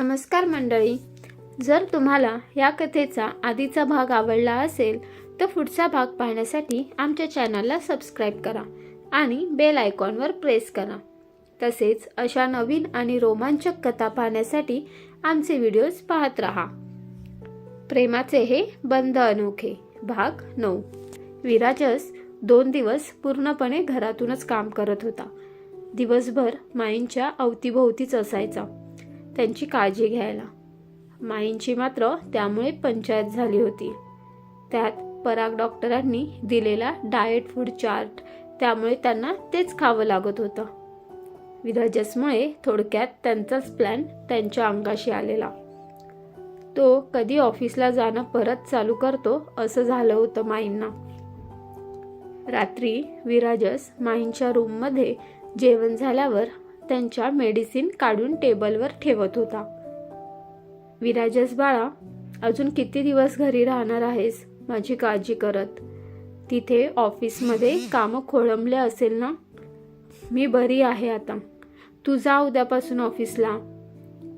नमस्कार मंडळी. जर तुम्हाला या कथेचा आधीचा भाग आवडला असेल तर पुढचा भाग पाहण्यासाठी आमच्या चॅनलला सबस्क्राईब करा आणि बेल आयकॉनवर प्रेस करा. तसेच अशा नवीन आणि रोमांचक कथा पाहण्यासाठी आमचे व्हिडिओज पाहत राहा. प्रेमाचे हे बंद अनोखे. भाग नऊ. विराजस दोन दिवस पूर्णपणे घरातूनच काम करत होता. दिवसभर माईंच्या अवतीभोवतीच असायचा. त्यांची काळजी घ्यायला. माईंची मात्र त्यामुळे पंचायत झाली होती. त्यात पराग डॉक्टरांनी दिलेला डाएट फूड चार्ट त्यामुळे त्यांना तेच खावं लागत होतं. विराजसमुळे थोडक्यात त्यांचाच प्लॅन त्यांच्या अंगाशी आलेला. तो कधी ऑफिसला जाणं परत चालू करतो असं झालं होतं माईंना. रात्री विराजस माईंच्या रूममध्ये जेवण झाल्यावर त्यांच्या मेडिसिन काढून टेबलवर ठेवत होता. विराजस बाळा अजून किती दिवस घरी राहणार आहेस? माझी काळजी करत. तिथे ऑफिसमध्ये कामं खोळंबले असेल ना? मी बरी आहे आता. तू जा उद्यापासून ऑफिसला.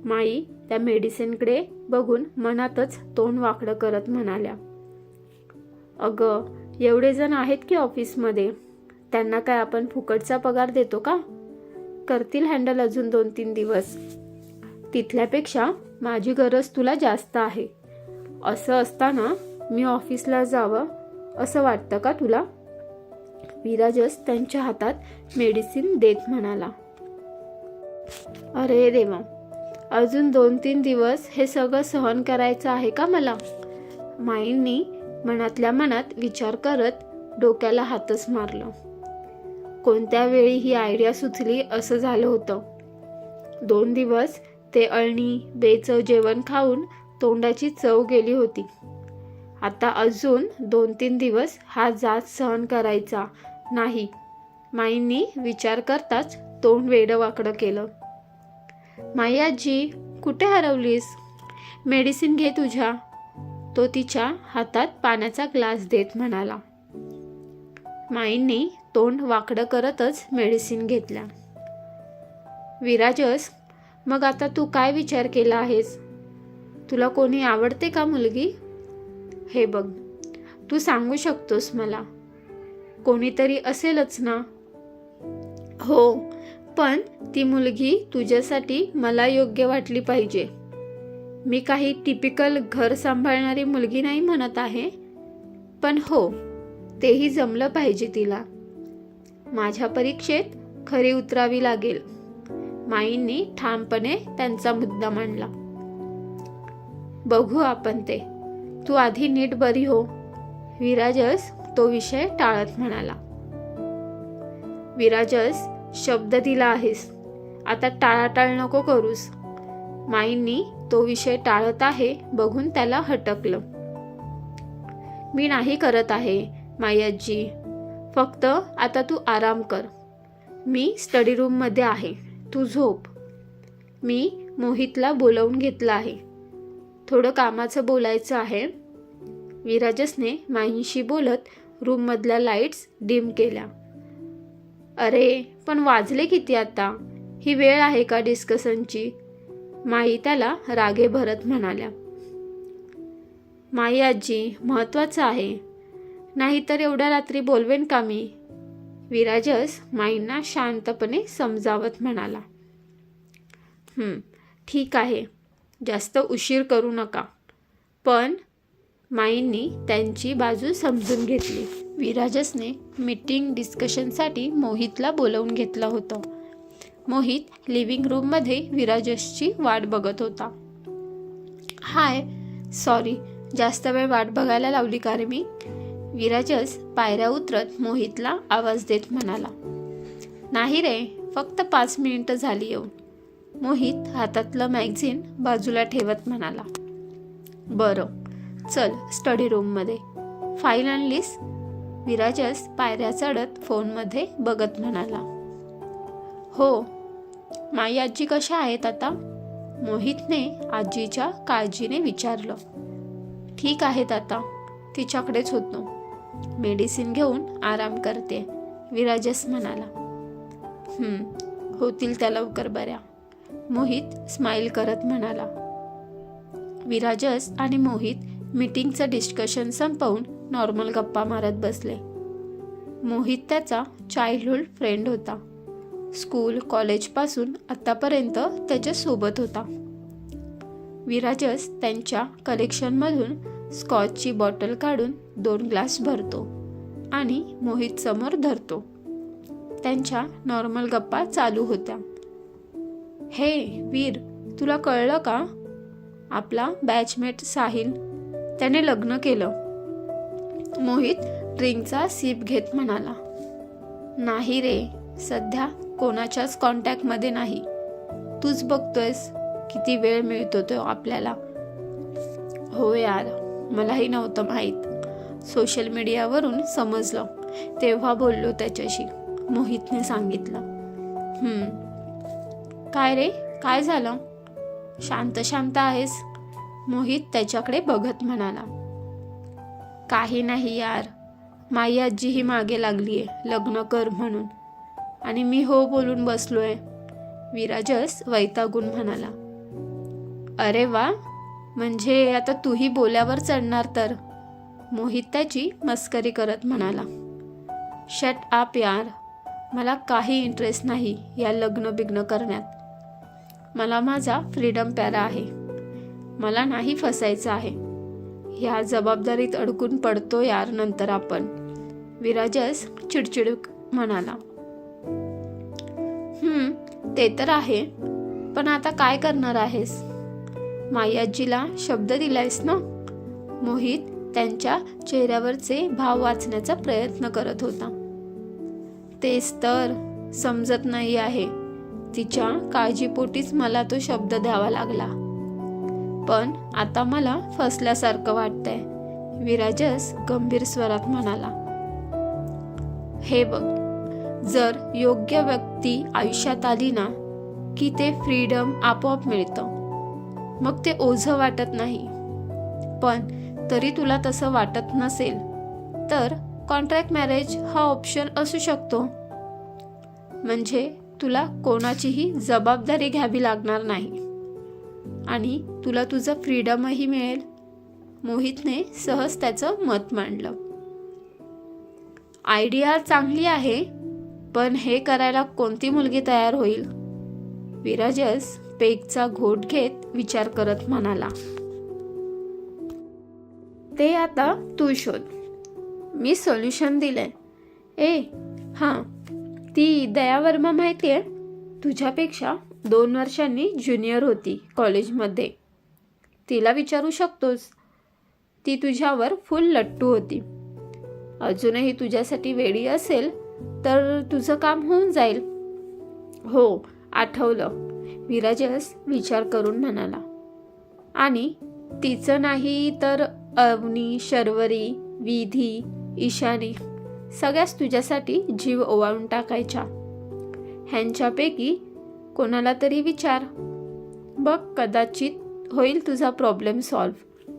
माई त्या मेडिसिनकडे बघून मनातच तोंड वाकडं करत म्हणाल्या. अगं एवढे जण आहेत की ऑफिसमध्ये? त्यांना काय आपण फुकटचा पगार देतो का? करतील हँडल अजून दोन तीन दिवस. तिथल्यापेक्षा माझी गरज तुला जास्त आहे. असं असताना मी ऑफिसला जावं असं वाटतं का तुला? विराजस त्यांच्या हातात मेडिसिन देत म्हणाला. अरे देवा अजून दोन तीन दिवस हे सगळं सहन करायचं आहे का मला? माईंनी मनातल्या मनात विचार करत डोक्याला हातच मारलं. कोणत्या वेळी ही आयडिया सुचली असं झालं होतं. दोन दिवस ते अळणी बेचव जेवण खाऊन तोंडाची चव गेली होती. आता अजून दोन तीन दिवस हा जात सहन करायचा नाही. माईंनी विचार करताच तोंड वेडं वाकडं केलं. माई आजी कुठे हरवलीस? मेडिसिन घे तुझ्या तो तिच्या हातात पाण्याचा ग्लास देत म्हणाला. माईंनी तोंड वाकडं करतच मेडिसिन घेतल्या विराजस मग आता तू काय विचार केला आहेस? तुला कोणी आवडते का मुलगी? हे बघ तू सांगू शकतोस मला. कोणीतरी असेलच ना? हो पण ती मुलगी तुझ्यासाठी मला योग्य वाटली पाहिजे. मी काही टिपिकल घर सांभाळणारी मुलगी नाही म्हणत आहे पण हो तेही जमलं पाहिजे तिला. माझ्या परीक्षेत खरी उतरावी लागेल. माईंनी ठामपणे त्यांचा मुद्दा मांडला. बघू आपण ते. तू आधी नीट बरी हो. विराजस तो विषय टाळत म्हणाला. विराजस शब्द दिला आहेस. आता टाळाटाळ नको करूस. माईंनी तो विषय टाळत आहे बघून त्याला हटकलं. मी नाही करत आहे माई आजी फक्त आता तू आराम कर. मी स्टडी रूममध्ये आहे. तू झोप. मी मोहितला बोलवून घेतलं आहे. थोडं कामाचं बोलायचं आहे. विराजसने माईंशी बोलत रूममधल्या लाईट्स डिम केल्या. अरे पण वाजले किती आता? ही वेळ आहे का डिस्कशनची माई त्याला रागे भरत म्हणाल्या. माई आजी महत्वाचं आहे. नाहीतर एवढ्या रात्री बोलवेन का मी? विराजस माईंना शांतपणे समजावत म्हणाला. ठीक आहे. जास्त उशीर करू नका. पण माईंनी त्यांची बाजू समजून घेतली. विराजसने मीटिंग डिस्कशनसाठी मोहितला बोलवून घेतलं होतं. मोहित लिव्हिंग रूममध्ये विराजसची वाट बघत होता. Hi sorry. जास्त वेळ वाट बघायला लावली का रे मी? विराजस पायऱ्या उतरत मोहितला आवाज देत म्हणाला नाही रे फक्त पाच मिनिटं झाली येऊन. मोहित हातातलं मॅगझिन बाजूला ठेवत म्हणाला बरं चल स्टडी रूममध्ये फाईल आणलीस? विराजस पायऱ्या चढत फोनमध्ये बघत म्हणाला हो. माई आजी कशा आहेत आता? मोहितने आजीच्या काळजीने विचारलं ठीक आहेत आता. तिच्याकडेच होतो. मेडिसिन घेऊन आराम करते विराजस म्हणाला. होतील त्या लवकर बऱ्या मोहित स्माईल करत म्हणाला. विराजस आणि मोहित मीटिंगचं डिस्कशन संपवून नॉर्मल गप्पा मारत बसले. मोहित त्याचा चाइल्डहुड फ्रेंड होता. स्कूल कॉलेजपासून आत्तापर्यंत त्याच्यासोबत होता. विराजस त्यांच्या कलेक्शनमधून स्कॉचची बॉटल काढून दोन ग्लास भरतो आणि मोहित समोर धरतो. त्यांच्या नॉर्मल गप्पा चालू होत्या. हे वीर तुला कळलं का? आपला बॅचमेट साहिल. त्याने लग्न केलं. मोहित ड्रिंकचा सीप घेत म्हणाला नाही रे सध्या कोणाच्याच कॉन्टॅक्टमध्ये नाही. तूच बघतोयस किती वेळ मिळतो तो आपल्याला. हो यार मलाही नव्हतं माहीत. सोशल मीडियावरून समजलं. तेव्हा बोललो त्याच्याशी. मोहितने सांगितलं. काय रे? काय झालं? शांत शांत आहेस? मोहित त्याच्याकडे बघत म्हणाला. काही नाही यार. माई आजीही मागे लागली आहे लग्न कर म्हणून. आणि मी हो बोलून बसलोय. विराजस वैतागून म्हणाला. अरे वा! म्हणजे आता तूही बोल्यावर चढणार तर? मोहित त्याची मस्करी करत म्हणाला. शट आप यार. मला काही इंटरेस्ट नाही या लग्न बिग्न करण्यात. मला माझा फ्रीडम प्यारा आहे. मला नाही फसायचं आहे. ह्या जबाबदारीत अडकून पडतो यार नंतर आपण विराजस चिडचिड म्हणाला. ते तर आहे. पण आता काय करणार आहेस? मायाजीला शब्द दिलायस ना? मोहित त्यांच्या चेहऱ्यावरचे भाव वाचण्याचा प्रयत्न करत होता. तेच तर समजत नाही आहे. तिच्या काळजीपोटीच मला तो शब्द द्यावा लागला. पण आता मला फसल्यासारखं वाटतंय विराजस गंभीर स्वरात म्हणाला. हे बघ जर योग्य व्यक्ती आयुष्यात आली ना की ते फ्रीडम आपोआप मिळतं. मग ते ओझं वाटत नाही. पण तरी तुला तसं वाटत नसेल तर कॉन्ट्रॅक्ट मॅरेज हा ऑप्शन असू शकतो. म्हणजे तुला कोणाचीही जबाबदारी घ्यावी लागणार नाही. आणि तुला तुझं फ्रीडमही मिळेल. मोहितने सहज त्याचं मत मांडलं. आयडिया चांगली आहे पण हे करायला कोणती मुलगी तयार होईल? विराजस पेगचा घोट घेत विचार करत म्हणाला. ते आता तू शोध. मी सोल्युशन दिलंय. ए हां ती दया वर्मा माहिती आहे तुझ्यापेक्षा दोन वर्षांनी ज्युनियर होती कॉलेजमध्ये तिला विचारू शकतोस. ती तुझ्यावर फुल लट्टू होती. अजूनही तुझ्यासाठी वेळी असेल तर तुझं काम होऊन जाईल. हो आठवलं. विराजस विचार करून म्हणाला आणि तिचं नाही तर अवनी शर्वरी विधी ईशानी सगळ्याच तुझ्यासाठी जीव ओवाळून टाकायच्या. ह्यांच्यापैकी कोणाला तरी विचार. बघ कदाचित होईल तुझा प्रॉब्लेम सॉल्व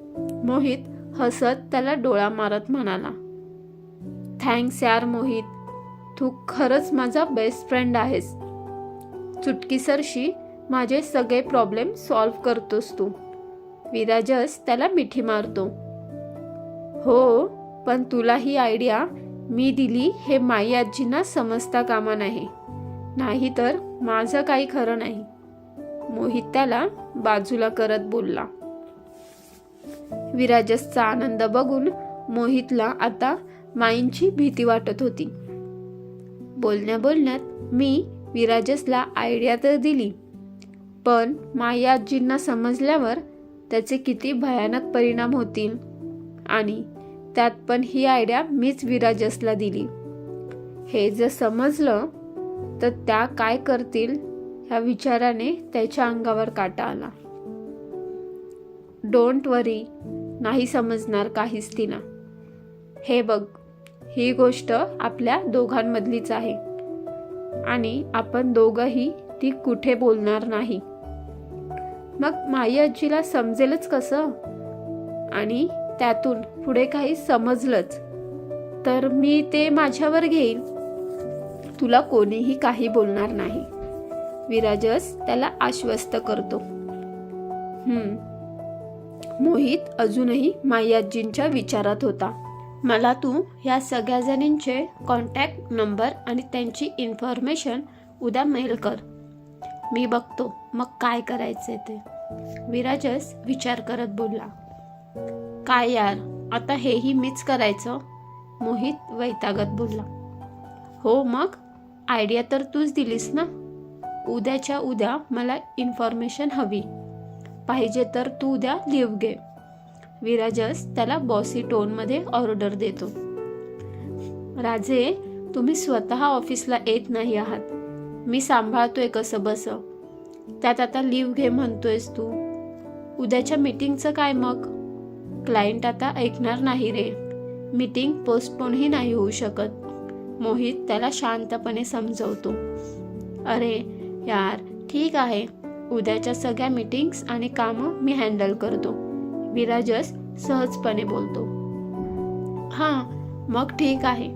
मोहित हसत त्याला डोळा मारत म्हणाला थँक्स यार मोहित. तू खरंच माझा बेस्ट फ्रेंड आहेस. चुटकीसरशी माझे सगळे प्रॉब्लेम सॉल्व करतोस तू. विराजस त्याला मिठी मारतो. हो पण तुला ही आयडिया मी दिली हे माई आजींना समजता कामा नाही. नाहीतर माझं काही खरं नाही. मोहित त्याला बाजूला करत बोलला. विराजसचा आनंद बघून मोहितला आता माईंची भीती वाटत होती. बोलण्या बोलण्यात मी विराजसला आयडिया तर दिली. पण मायाजींना समजल्यावर त्याचे किती भयानक परिणाम होतील. आणि त्यात पण ही आयडिया मीच विराजसला दिली. हे जर समजलं तर त्या काय करतील ह्या विचाराने त्याच्या अंगावर काटा आला. डोंट वरी नाही समजणार काहीच तिला. हे बघ ही गोष्ट आपल्या दोघांमधलीच आहे. आणि आपण दोघंही ती कुठे बोलणार नाही. मग माई आजीला समजेलच कसं? आणि त्यातून पुढे काही समजलंच. तर मी ते माझ्यावर घेईन. तुला कोणीही काही बोलणार नाही. विराजस त्याला आश्वस्त करतो. हम्म. मोहित अजूनही माई आजींच्या विचारात होता. मला तू ह्या सगळ्याजणींचे कॉन्टॅक्ट नंबर आणि त्यांची इन्फॉर्मेशन उद्या मेल कर. मी बघतो मग काय करायचे ते. विराजस विचार करत बोलला. काय यार आता हेही मीच करायचं? मोहित वैतागत बोलला. हो मग? आयडिया तर तूच दिलीस ना? उद्याच्या उद्या मला इन्फॉर्मेशन हवी. पाहिजे तर तू उद्या लिव्ह घे. विराजस त्याला बॉसी टोनमध्ये ऑर्डर देतो. राजे तुम्ही स्वतः ऑफिसला येत नाही आहात. मी सांभाळतोय कसं बस. त्यात आता लिव्ह घे म्हणतोयस तू. उद्याच्या मीटिंगचं काय मग? क्लायंट आता ऐकणार नाही रे. मीटिंग पोस्टपोनही नाही होऊ शकत. मोहित त्याला शांतपणे समजवतो. अरे यार ठीक आहे. उद्याच्या सगळ्या मीटिंग्स आणि कामं मी हँडल करतो. विराजस सहजपणे बोलतो. हां मग ठीक आहे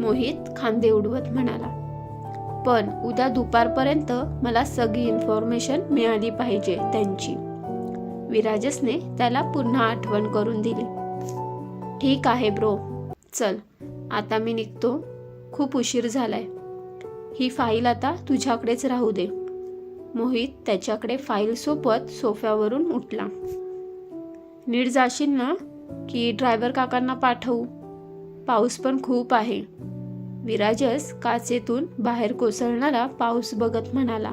मोहित खांदे उडवत म्हणाला. पण उद्या दुपारपर्यंत मला सगळी इन्फॉर्मेशन मिळाली पाहिजे त्यांची. विराजसने त्याला पुन्हा आठवण करून दिली. ठीक आहे ब्रो चल आता मी निघतो. खूप उशीर झालाय. ही फाईल आता तुझ्याकडेच राहू दे. मोहित त्याच्याकडे फाईल सोबत सोफ्यावरून उठला. नीट जाशील ना? की ड्रायव्हर काकांना पाठवू? पाऊस पण खूप आहे. विराजस काचेतून बाहेर कोसळणारा पाऊस बघत म्हणाला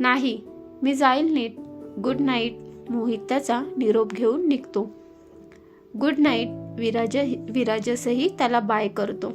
नाही मी जाईल नीट. गुड नाईट मोहित त्याचा निरोप घेऊन निघतो. गुड नाईट विराज विराजसही त्याला बाय करतो.